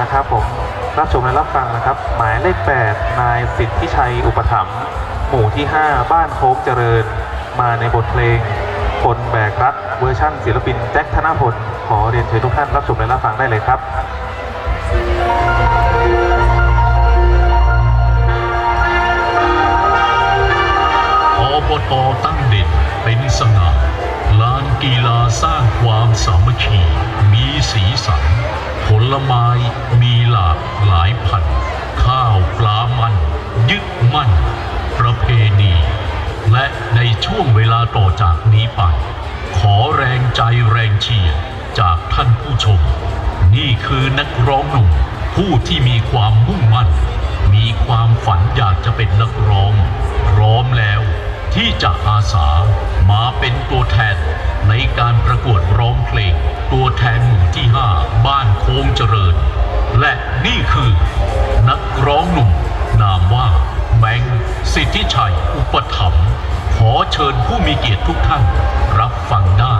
นะครับผมรับชมและรับฟังนะครับ หมายเลข 8 นายสิทธิชัยอุปถัมภ์หมู่ที่ 5 บ้านโค้งเจริญ มาในบทเพลงคนแบกรักเวอร์ชั่นศิลปินแจ็คธนพลขอเรียนเชิญทุกท่านรับชมและรับฟังได้เลยครับอบตตั้งเด่นเป็นสง่าลานกีฬาสร้างความสามัคคีมีสีสัน ผลไม้มีหลากหลายพันธุ์ข้าวปลามัน ยึดมั่น ประเพณี และในช่วงเวลาต่อจากนี้ไป ขอแรงใจแรงเชียร์จากท่านผู้ชม นี่คือนักร้องหนุ่ม ผู้ที่มีความมุ่งมั่น มีความฝันอยากจะเป็นนักร้อง พร้อมแล้วที่จะอาสามาเป็นตัวแทนในการประกวดร้องเพลง ตัวแทนหมู่ที่ 5 บ้านโค้งเจริญ และนี่คือ นักร้องหนุ่ม นามว่าแบงค์สิทธิชัย อุปถัมภ์ขอเชิญผู้มีเกียรติทุกท่าน รับฟังได้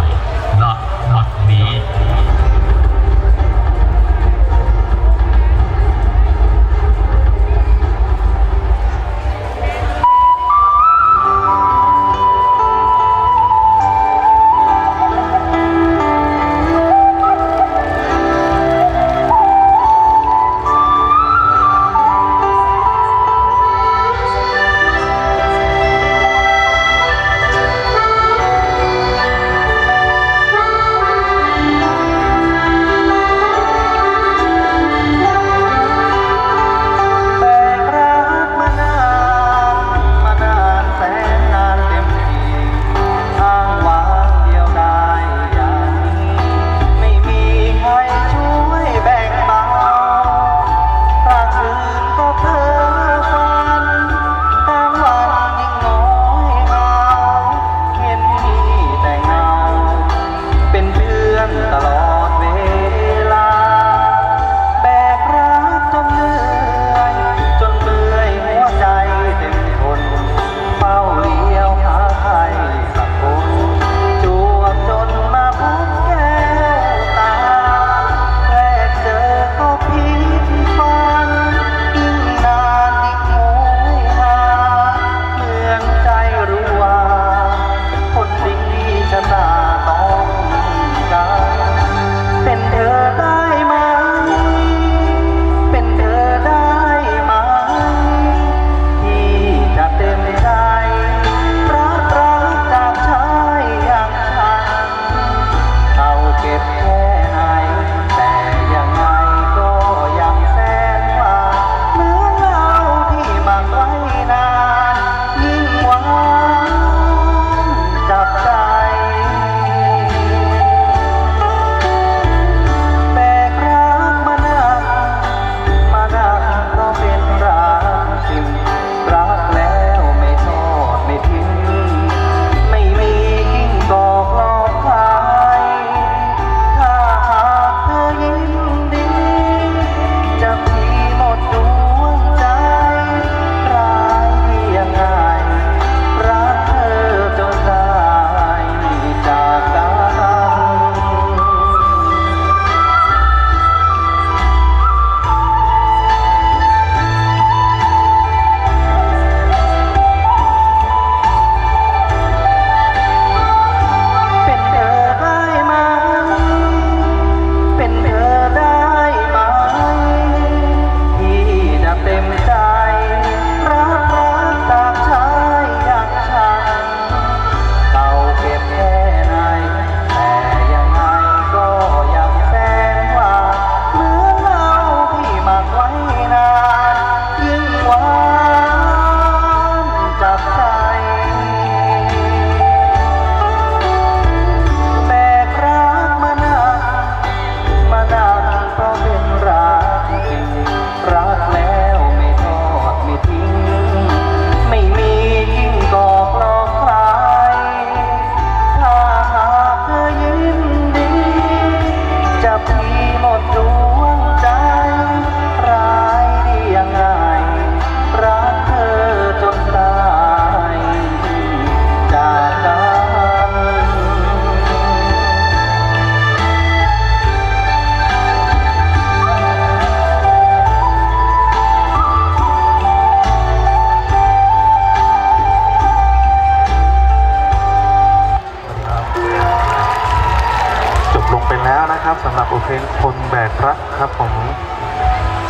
จแล้วนะครับสำหรับโอเพลงคนแบกรักครับของ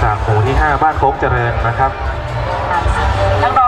จากหมู่ที่ 5 บ้านโคกเจริญนะครับ นักร้อง